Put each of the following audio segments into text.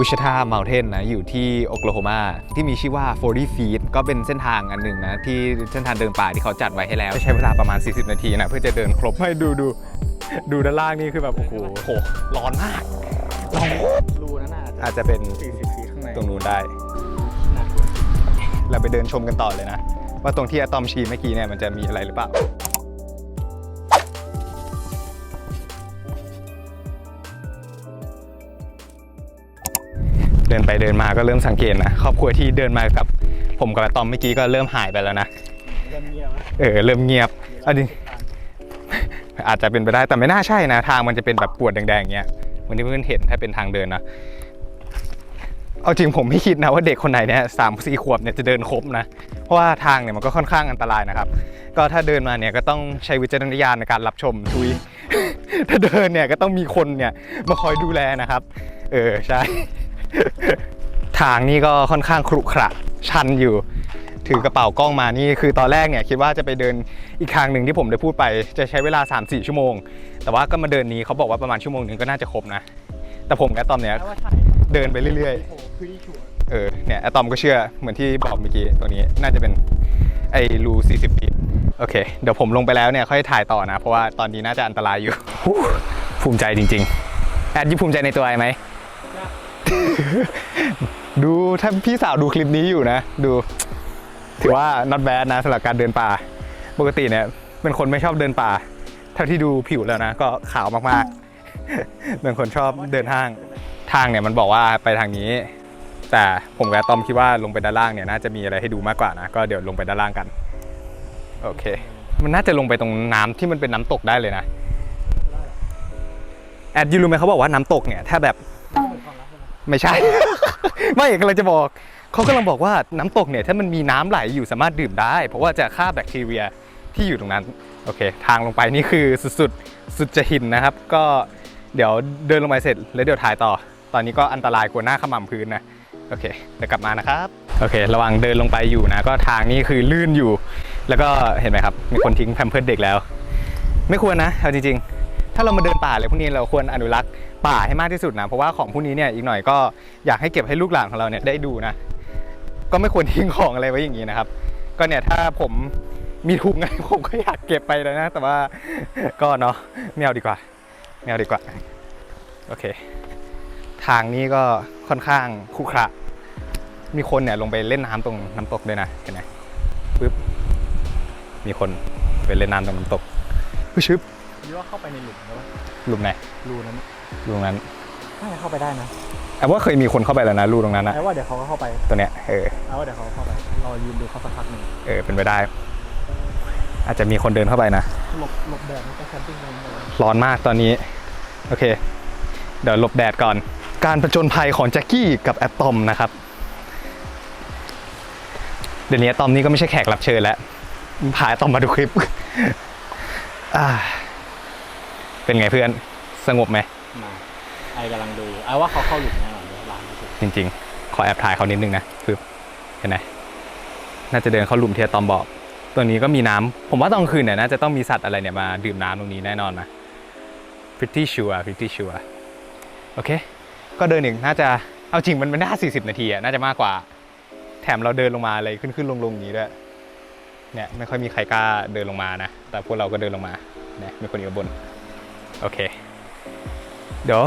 วิชทา m o u n t a i n นะอยู่ที่โอคลาโฮมาที่มีชื่อว่า 40 feet ก็เป็นเส้นทางอันหนึ่งนะ ที่เส้นทางเดินป่าที่เขาจัดไว้ให้แล้ว ใช้เวลาประมาณ 40 นาทีนะ เพื่อจะเดินครบให้ดูดู ดูด้านล่างนี่คือแบบ โอ้โหโหร้อนมากร้อนรูนั่นน่ะอาจจะเป็น 40 ฟีตข้างในตรงนู้นได้น่ากลัวเราไปเดินชมกันต่อเลยนะ ว่าตรงที่อะตอมชี้เมื่อกี้เนี่ยมันจะมีอะไรหรือเปล่า ไปเดินมาก็เริ่มสังเกตนะครอบครัวที่เดินมากับ ผมกับอะตอมเมื่อกี้ก็เริ่มหายไปแล้วนะเริ่มเงียบแล้วเออเริ่มเงียบอันนี้อาจจะเป็นไปได้แต่ไม่น่าใช่นะ ทางมันจะเป็นแบบปวดแดงๆอย่างเงี้ยเหวันนี้เพื่อนเห็นถ้าเป็นทางเดินนะเอาจริงผมไม่คิดนะว่าเด็กคนไหนเนี่ยสามสี่ขวบเนี่ยจะเดินครบนะเพราะว่าทางเนี่ยมันก็ค่อนข้างอันตรายนะครับ ก็ถ้าเดินมาเนี่ยก็ต้องใช้วิจารณญาณในการรับชมทุยถ้าเดินเนี่ยก็ต้องมีคนเนี่ยมาคอยดูแลนะครับ เออใช่ ทางนี่ก็ค่อนข้างขรุขระชันอยู่ ถือกระเป๋ากล้องมานี่คือตอนแรกเนี่ยคิดว่าจะไปเดินอีกทางหนึ่งที่ผมได้พูดไป จะใช้เวลา 3-4 ชั่วโมง แต่ว่าก็มาเดินนี้เขาบอกว่าประมาณชั่วโมงหนึ่งก็น่าจะครบนะ แต่ผมกับตอมเนี่ยเดินไปเรื่อยๆ เออเนี่ยอะตอมก็เชื่อเหมือนที่บอกเมื่อกี้ตัวนี้น่าจะเป็นไอ้รู40ปีโอเค เดี๋ยวผมลงไปแล้วเนี่ยค่อยถ่ายต่อนะ เพราะว่าตอนนี้น่าจะอันตรายอยู่ภูมิใจจริงๆ แอดยี่ภูมิใจในตัวไอไหม ดูถ้าพี่สาวดูคลิปนี้อยู่นะ ดู ถือว่า not bad นะสำหรับการเดินป่า ปกติเนี่ยเป็นคนไม่ชอบเดินป่า เท่าที่ดูผิวแล้วนะ ก็ขาวมากๆเป็นคนชอบเดินห้างทางเนี่ยมันบอกว่าไปทางนี้ แต่ผมกับอาตอมคิดว่าลงไปด้านล่างเนี่ยน่าจะมีอะไรให้ดูมากกว่านะ ก็เดี๋ยวลงไปด้านล่างกัน โอเค มันน่าจะลงไปตรงน้ำที่มันเป็นน้ำตกได้เลยนะแอดยูรู้ไหมเขาบอกว่าน้ำตกเนี่ยถ้าแบบ ไม่ใช่ ไม่กำลังจะบอก เขากำลังบอกว่าน้ำตกเนี่ย ถ้ามันมีน้ำไหลอยู่สามารถดื่มได้ เพราะว่าจะฆ่าแบคทีเรียที่อยู่ตรงนั้น โอเค ทางลงไปนี่คือสุดๆ สุดจะหินนะครับ ก็เดี๋ยวเดินลงไปเสร็จแล้วเดี๋ยวถ่ายต่อ ตอนนี้ก็อันตรายกว่าหน้าขมำพื้นนะ โอเค เดี๋ยวกลับมานะครับ โอเค ระหว่างเดินลงไปอยู่นะ ก็ทางนี้คือลื่นอยู่ แล้วก็เห็นไหมครับ มีคนทิ้งแพมเพิร์ดเด็กแล้ว ไม่ควรนะเอาจริงๆ ถ้าเรามาเดินป่าอะไรพวกนี้เราควรอนุรักษ์ป่าให้มากที่สุดนะเพราะว่าของพวกนี้เนี่ยอีกหน่อยก็อยากให้เก็บให้ลูกหลานของเราเนี่ยได้ดูนะ ก็ไม่ควรทิ้งของอะไรไว้อย่างนี้นะครับ ก็เนี่ยถ้าผมมีถุงอะไรผมก็อยากเก็บไปแล้วนะ แต่ว่าก็เนาะไม่เอาดีกว่าไม่เอาดีกว่าโอเค ทางนี้ก็ค่อนข้างขรุขระมีคนเนี่ยลงไปเล่นน้ำตรงน้ำตกด้วยนะเห็นไหมปึ๊บมีคนไปเล่นน้ำตรงน้ำตกปึ๊บ หรือว่าเข้าไปในหลุมแล้วหลุมไหนรูนั้นรูตรงนั้นน่าจะเข้าไปได้นะแอบว่าเคยมีคนเข้าไปแล้วนะรูตรงนั้นนะไอ้ว่าเดี๋ยวเขาก็เข้าไปตัวเนี้ยเออไอ้ว่าเดี๋ยวเขาเข้าไปรอยืนดูเขาสักพักหนึ่งเออเป็นไปได้ อาจจะมีคนเดินเข้าไปนะหลบหลบแดดมันก็แคมปิ้งกันเลยร้อนมากตอนนี้ โอเค เดี๋ยวหลบแดดก่อน การประจนภัยของแจ็คกี้กับแอตตอมนะครับ เดี๋ยวนี้แอตตอมนี่ก็ไม่ใช่แขกรับเชิญแล้วพาแอตตอมมาดูคลิป อ่า เป็นไงเพื่อนสงบไหมมาไอ้กำลังดูไอ้ว่าเขาเข้าหลุมแน่นอนเดี๋ยวร้านไม่ถูกจริง ๆ ขอแอบถ่ายเขานิดนึงนะคือเห็นไหมน่าจะเดินเข้าหลุมที่แอตตอมบอกตัวนี้ก็มีน้ำผมว่าตอนกลางคืนเนี่ยน่าจะต้องมีสัตว์อะไรเนี่ยมาดื่มน้ำตรงนี้แน่นอนนะ pretty sure pretty sure โอเค ก็เดินอีกน่าจะเอาจริงมันไม่น่า 40 นาทีอะน่าจะมากกว่า แถมเราเดินลงมาอะไรขึ้นขึ้นลงลงอย่างนี้ด้วยเนี่ยไม่ค่อยมีใครกล้าเดินลงมานะ แต่พวกเราก็เดินลงมาเนี่ยมีคนอยู่ข้างบน โอเค เดี๋ยว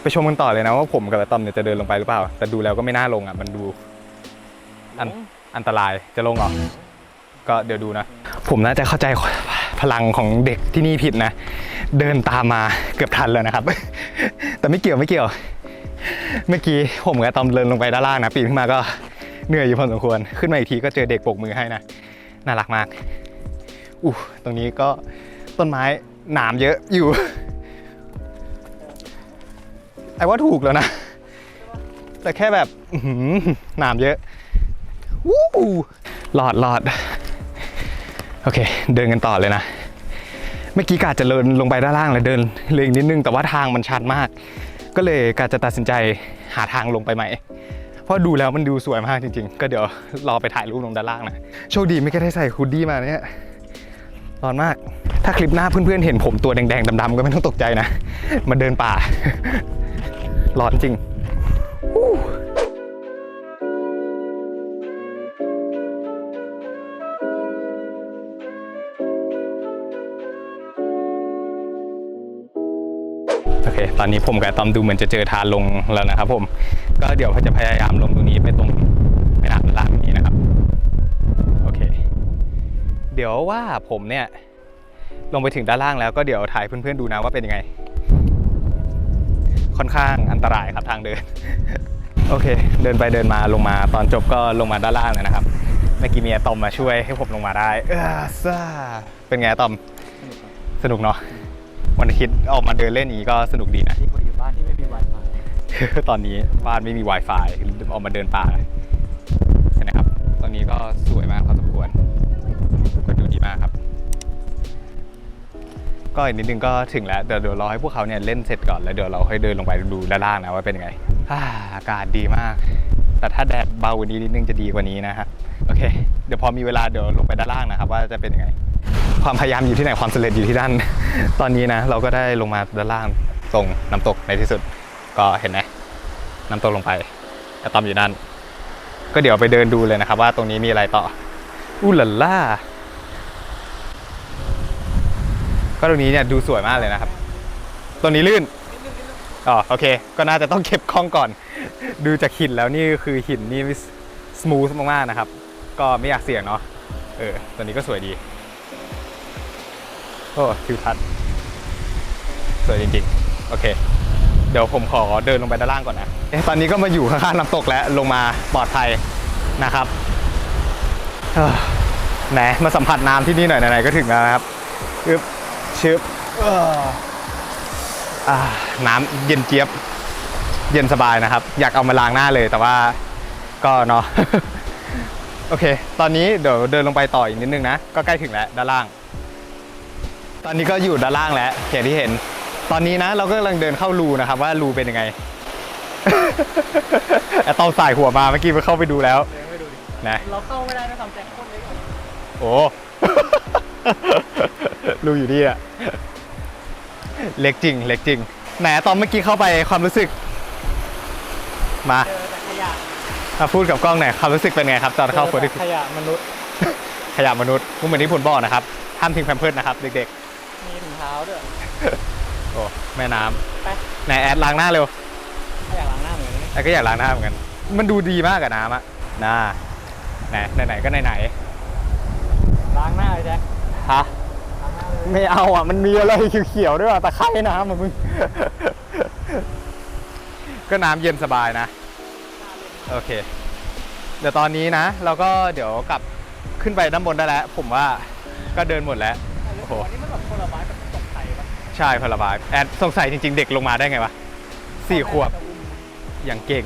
ไปชมกันต่อเลยนะว่าผมกับอาตอมเนี่ยจะเดินลงไปหรือเปล่า แต่ดูแล้วก็ไม่น่าลงอะ มันดูอันอันตรายจะลงเหรอ ก็เดี๋ยวดูนะ ผมน่าจะเข้าใจพลังของเด็กที่นี่ผิดนะ เดินตามมาเกือบทันแล้วนะครับ แต่ไม่เกี่ยวไม่เกี่ยว เมื่อกี้ผมกับอาตอมเดินลงไปด้านล่างนะปีนขึ้นมาก็เหนื่อยอยู่พอสมควร ขึ้นมาอีกทีก็เจอเด็กโบกมือให้นะ น่ารักมากอู้ตรงนี้ก็ต้นไม้ หนามเยอะอยู่ ไอ้ว่าถูกแล้วนะ แต่แค่แบบหนามเยอะวู้หลอดหลอดโอเค เดินกันต่อเลยนะ เมื่อกี้กาจะเดินลงไปด้านล่างเลยเดินเลยนิดนึง แต่ว่าทางมันชันมาก ก็เลยกาจะตัดสินใจหาทางลงไปใหม่เพราะดูแล้วมันดูสวยมากจริงๆ ก็เดี๋ยวรอไปถ่ายรูปลงด้านล่างนะ โชคดีไม่ได้ใส่ฮูดดี้มาเนี่ย ร้อนมาก ถ้าคลิปหน้าเพื่อนๆเห็นผมตัวแดงๆดำๆก็ไม่ต้องตกใจนะ มาเดินป่า ร้อนจริงโอเค ตอนนี้ผมกับตอมดูเหมือนจะเจอทางลงแล้วนะครับผม ก็เดี๋ยวจะพยายามลงตรงนี้ไปตรงไม่น้หลังนี้นะครับ โอเค เดี๋ยวว่าผมเนี่ย ลงไปถึงด้านล่างแล้วก็เดี๋ยวถ่ายเพื่อนๆดูนะว่าเป็นยังไง ค่อนข้างอันตรายครับทางเดิน โอเค เดินไปเดินมาลงมาตอนจบก็ลงมาด้านล่างเลยนะครับเมื่อกี้มีอตอมมาช่วยให้ผมลงมาได้เออซ่าเป็นไงอาตอมสนุกเนาะวันอาทิตย์ออกมาเดินเล่นอย่างนี้ก็สนุกดีนะที่คนอยู่บ้านที่ไม่มี Wi-Fi ตอนนี้บ้านไม่มี Wi-Fi ออกมาเดินป่าใช่ไหมครับ ตอนนี้ก็สวยมากพอสมควรก็ดูดีมากครับ ก็อีกนิดนึงก็ถึงแล้วเดี๋ยวเดี๋ยวรอให้พวกเขาเนี่ยเล่นเสร็จก่อนแล้วเดี๋ยวเราค่อยเดินลงไปดูด้านล่างนะว่าเป็นยังไงอ่าอากาศดีมาก แต่ถ้าแดดเบากว่านี้นิดนึงจะดีกว่านี้นะฮะโอเค เดี๋ยวพอมีเวลาเดี๋ยวลงไปด้านล่างนะครับ ว่าจะเป็นยังไง ความพยายามอยู่ที่ไหนความสำเร็จอยู่ที่นั่นตอนนี้นะ เราก็ได้ลงมาด้านล่างตรงน้ำตกในที่สุด ก็เห็นไหมน้ำตกลงไปอะตอมอยู่นั่นก็เดี๋ยวไปเดินดูเลยนะครับ ว่าตรงนี้มีอะไรต่ออู้หล่ล่า ก็ตรงนี้เนี่ยดูสวยมากเลยนะครับตรงนี้ลื่นอ๋อโอเค ก็น่าจะต้องเก็บกล้องก่อน ดูจากหินแล้วนี่คือหินนี่สมูทมากๆนะครับ ก็ไม่อยากเสี่ยงเนาะเออตัวนี้ก็สวยดีโอ้ทิวทัศน์สวยจริงๆ โอเค เดี๋ยวผมขอเดินลงไปด้านล่างก่อนนะเอ๊ะตอนนี้ก็มาอยู่ข้างๆน้ำตกแล้วลงมาปลอดภัยนะครับเออไหนมาสัมผัสน้ำที่นี่หน่อยไหนๆก็ถึงแล้วนะครับอึบ ชึบเอ้ออ่าน้ำเย็นเจี๊ยบ เย็นสบายนะครับ อยากเอามาล้างหน้าเลยแต่ว่าก็เนาะโอเค ตอนนี้เดี๋ยวเดินลงไปต่ออีกนิดนึงนะ ก็ใกล้ถึงแล้วด้านล่าง ตอนนี้ก็อยู่ด้านล่างแล้วอย่างที่เห็น ตอนนี้นะ เราก็กำลังเดินเข้ารูนะครับ ว่ารูเป็นยังไงแอตตอมสายหัวมาเมื่อกี้ไปเข้าไปดูแล้วเดี๋ยวไม่ดูดินะเราเข้าไม่ได้นะทำแจ็คคนเล็กกว่าโอ้ รูอยู่นี่อะเล็กจริง เล็กจริง ไหนอะตอนเมื่อกี้เข้าไปความรู้สึก มาเจอแต่ขยะมาพูดกับกล้องหน่อยความรู้สึกเป็นไงครับตอนเข้าโคเจดิอแต่ขยะมนุษย์ ขยะมนุษย์ก็เหมือนที่ผลบอกนะครับห้ามทิ้งแพมเพิร์ดนะครับ เด็กมีถุงเท้าด้วย ๆ โอ้แม่น้ำไปไหนแอดล้างหน้าเร็วถ้าอยากล้างหน้าเหมือนกันนะแอดก็อยากล้างหน้าเหมือนกัน มันดูดีมากกับน้ำอะน่าไหนไหนๆก็ไหนล้างหน้าเลยแจ็คๆฮะ ไม่เอาอะ มันมีอะไรเขียวๆด้วยอะตะไคร่น้ำอะมึง ก็น้ำเย็นสบายนะ โอเค เดี๋ยวตอนนี้นะ เราก็เดี๋ยวกลับขึ้นไปด้านบนได้แล้ว ผมว่าก็เดินหมดแล้ว โอ้โห อันนี้มันแบบคนละไม้กับตกไทยปะใช่พลบายแอดสงสัยจริง ๆ เด็กลงมาได้ไงวะสี่ขวบ อย่างเก่ง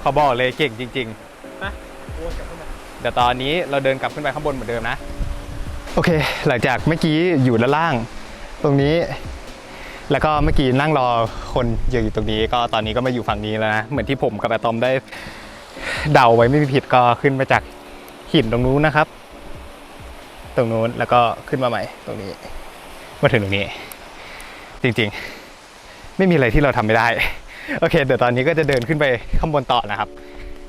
เขาบอกเลยเก่งจริงๆนะโอ้ยกลับขึ้นมาเดี๋ยวตอนนี้เราเดินกลับขึ้นไปข้างบนเหมือนเดิมนะ โอเค หลังจากเมื่อกี้อยู่ด้านล่าง ตรงนี้ แล้วก็เมื่อกี้นั่งรอคนอยู่ตรงนี้ ก็ตอนนี้ก็มาอยู่ฝั่งนี้แล้วนะเหมือนที่ผมกับอะตอมได้เดาไว้ไม่ผิดก็ขึ้นมาจากหินตรงนู้นนะครับ ตรงนู้นแล้วก็ขึ้นมาใหม่ตรงนี้ มาถึงตรงนี้ จริงๆ ไม่มีอะไรที่เราทำไม่ได้ โอเค เดี๋ยวตอนนี้ก็จะเดินขึ้นไปข้างบนต่อนะครับ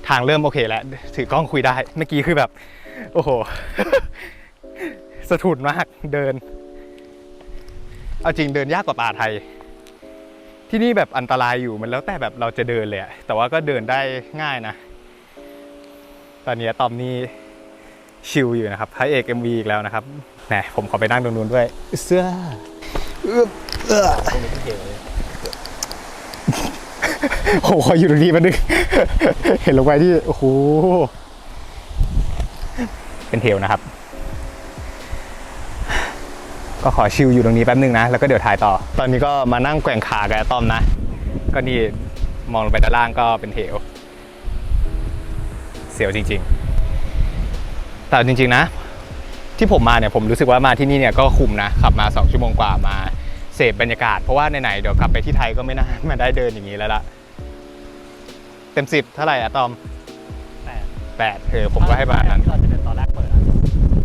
ทางเริ่มโอเคแล้ว ถือกล้องคุยได้ เมื่อกี้คือแบบ โอ้โห สะทุนมากเดิน เอาจริงเดินยากกว่าป่าไทย ที่นี่แบบอันตรายอยู่มันแล้วแต่แบบเราจะเดินเลยอะแต่ว่าก็เดินได้ง่ายนะ ตอนนี้อะตอมนี่ชิลอยู่นะครับพระเอก MV อีกแล้วนะครับแหมผมขอไปนั่งตรงนู้นด้วย เสื้ออึ๊บเอื้อตรงนี้เป็นเกลเลยโอ้โหขออยู่ตรงนี้มาดึงเห็นลงไปที่ โอ้โห เป็นเทลนะครับ ก็ขอชิลอยู่ตรงนี้แป๊บนึงนะ แล้วก็เดี๋ยวถ่ายต่อ ตอนนี้ก็มานั่งแกว่งขากับอาตอมนะ ก็นี่มองลงไปด้านล่างก็เป็นเทลเสียวจริง ๆ แต่จริง ๆ นะ ที่ผมมาเนี่ยผมรู้สึกว่ามาที่นี่เนี่ยก็คุ้มนะ ขับมา 2 ชั่วโมงกว่ามาเสพบรรยากาศ เพราะว่าไหนๆเดี๋ยวกลับไปที่ไทยก็ไม่น่ามาได้เดินอย่างนี้แล้วล่ะ เต็มสิบเท่าไหร่อะตอมแต่แปดเออผมก็ให้ประมาณนั้นเราจะเดินตอนแรกเปิดอะ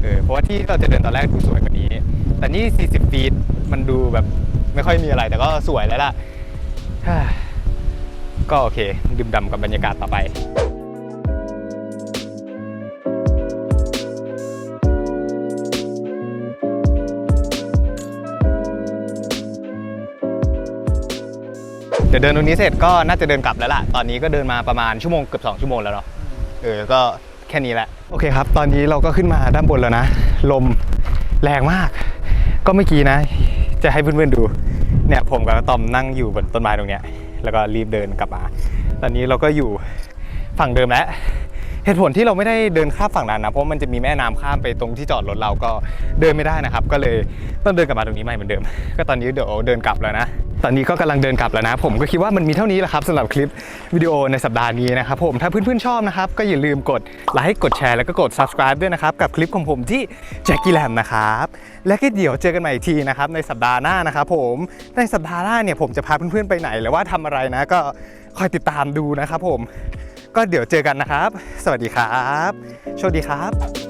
เออเพราะว่าที่เราจะเดินตอนแรกดูสวยกว่านี้ แต่นี่ 40 ฟีตมันดูแบบไม่ค่อยมีอะไรแต่ก็สวยแล้วล่ะ ก็โอเค ดื่มด่ำกับบรรยากาศต่อไปเดี๋ยวเดินตรงนี้เสร็จก็น่าจะเดินกลับแล้วล่ะ ตอนนี้ก็เดินมาประมาณชั่วโมงเกือบ2ชั่วโมงแล้วเนาะ เออ ก็แค่นี้แหละ โอเคครับ ตอนนี้เราก็ขึ้นมาด้านบนแล้วนะ ลมแรงมาก ก็เมื่อกี้นะ จะให้เพื่อนๆดู เนี่ยผมกับตอมนั่งอยู่บนต้นไม้ตรงเนี้ย แล้วก็รีบเดินกลับมา ตอนนี้เราก็อยู่ฝั่งเดิมแล้ว เหตุผลที่เราไม่ได้เดินข้ามฝั่งนั้นนะ เพราะมันจะมีแม่น้ำข้ามไปตรงที่จอดรถเราก็เดินไม่ได้นะครับ ก็เลยต้องเดินกลับมาตรงนี้ใหม่เหมือนเดิม ก็ตอนนี้เดี๋ยวเดินกลับแล้วนะ ตอนนี้ก็กำลังเดินกลับแล้วนะ ผมก็คิดว่ามันมีเท่านี้แหละครับสำหรับคลิปวิดีโอในสัปดาห์นี้นะครับผมถ้าเพื่อนๆชอบนะครับก็อย่าลืมกดไลค์กดแชร์แล้วก็กด subscribe ด้วยนะครับกับคลิปของผมที่แจ็คกี้แลมนะครับและก็เดี๋ยวเจอกันใหม่อีกทีนะครับในสัปดาห์หน้านะครับผมในสัปดาห์หน้าเนี่ยผมจะพาเพื่อนๆไปไหนหรือว่าทำอะไรนะ ก็คอยติดตามดูนะครับผม ก็เดี๋ยวเจอกันนะครับ สวัสดีครับ โชคดีครับ